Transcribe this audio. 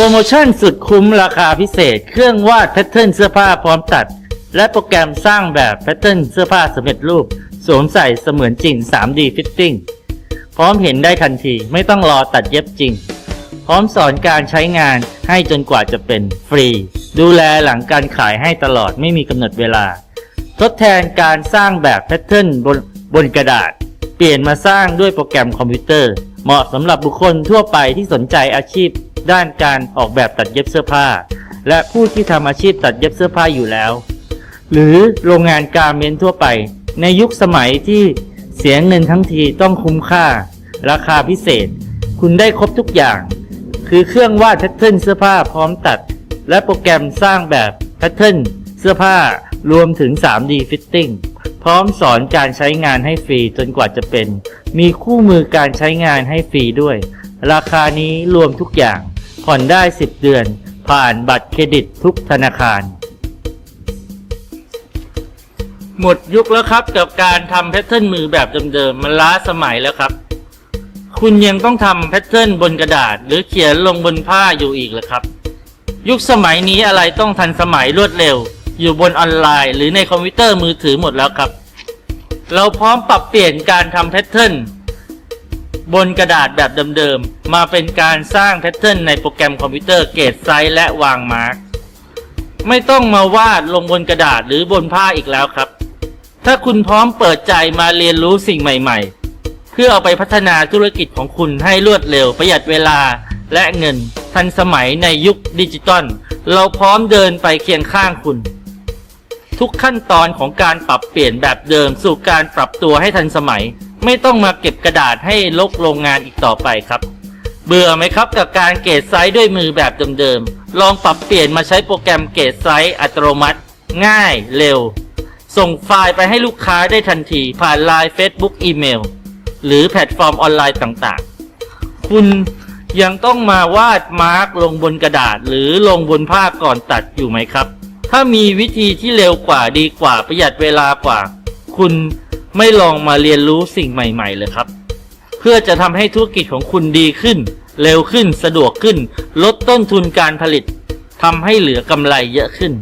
โปรโมชั่นสุดคุ้มราคาพิเศษ เครื่องวาดแพทเทิร์นเสื้อผ้าพร้อมตัด และโปรแกรมสร้างแบบแพทเทิร์นเสื้อผ้าสำเร็จรูป สวมใส่เสมือนจริง 3D Fitting พร้อมเห็นได้ทันทีไม่ต้องรอตัดเย็บจริง พร้อมสอนการใช้งานให้จนกว่าจะเป็นฟรี ดูแลหลังการขายให้ตลอดไม่มีกำหนดเวลา ทดแทนการสร้างแบบแพทเทิร์นบนบนกระดาษ เปลี่ยนมาสร้างด้วยโปรแกรมคอมพิวเตอร์ เหมาะสำหรับบุคคลทั่วไปที่สนใจอาชีพ ด้านการออกแบบตัดเย็บเสื้อผ้า และผู้ที่ทำอาชีพตัดเย็บเสื้อผ้าอยู่แล้ว หรือโรงงานการเมนทั่วไป ในยุคสมัยที่เสียเงินทั้งทีต้องคุ้มค่า ราคาพิเศษ คุณได้ครบทุกอย่าง คือเครื่องวาดแพทเทิร์นเสื้อผ้าพร้อมตัด และโปรแกรมสร้างแบบแพทเทิร์นเสื้อผ้ารวมถึง 3D Fitting พร้อมสอนการใช้งานให้ฟรีจนกว่าจะเป็น มีคู่มือการใช้งานให้ฟรีด้วย ราคานี้รวมทุกอย่าง ผ่อนได้ 10 เดือน ผ่านบัตรเครดิตทุกธนาคาร หมดยุคแล้วครับกับการทำแพทเทิร์นมือแบบเดิมๆมันล้าสมัยแล้วครับ คุณยังต้องทำแพทเทิร์นบนกระดาษ หรือเขียนลงบนผ้าอยู่อีกเหรอครับ ยุคสมัยนี้อะไรต้องทันสมัยรวดเร็ว อยู่บนออนไลน์ หรือในคอมพิวเตอร์มือถือหมดแล้วครับ เราพร้อมปรับเปลี่ยนการทำแพทเทิร์น บนกระดาษแบบเดิมๆ มาเป็นการสร้างแพทเทิร์นในโปรแกรมคอมพิวเตอร์เกรดไซส์และวางมาร์กไม่ต้องมาวาดลงบนกระดาษหรือบนผ้าอีกแล้วครับ ถ้าคุณพร้อมเปิดใจมาเรียนรู้สิ่งใหม่ๆ เพื่อเอาไปพัฒนาธุรกิจของคุณให้รวดเร็วประหยัดเวลาและเงินทันสมัยในยุคดิจิตอลเราพร้อมเดินไปเคียงข้างคุณ ทุกขั้นตอนของการปรับเปลี่ยนแบบเดิมสู่การปรับตัวให้ทันสมัย ไม่ต้องมาเก็บกระดาษให้ลกโรงงานอีกต่อไปครับ เบื่อไหมครับกับการเกรดไซส์ด้วยมือแบบเดิมๆ ลองปรับเปลี่ยนมาใช้โปรแกรมเกรดไซส์อัตโนมัติ ง่ายเร็ว ส่งไฟล์ไปให้ลูกค้าได้ทันทีผ่านไลน์ Facebook อีเมล หรือแพลตฟอร์มออนไลน์ต่างๆ คุณยังต้องมาวาดมาร์กลงบนกระดาษ หรือลงบนผ้าก่อนตัดอยู่ไหมครับ ถ้ามีวิธีที่เร็วกว่าดีกว่าประหยัดเวลากว่า คุณ ไม่ลองมาเรียนรู้สิ่งใหม่ๆเลยครับ เพื่อจะทำให้ธุรกิจของคุณดีขึ้น เร็วขึ้นสะดวกขึ้น ลดต้นทุนการผลิตทำให้เหลือกำไรเยอะขึ้น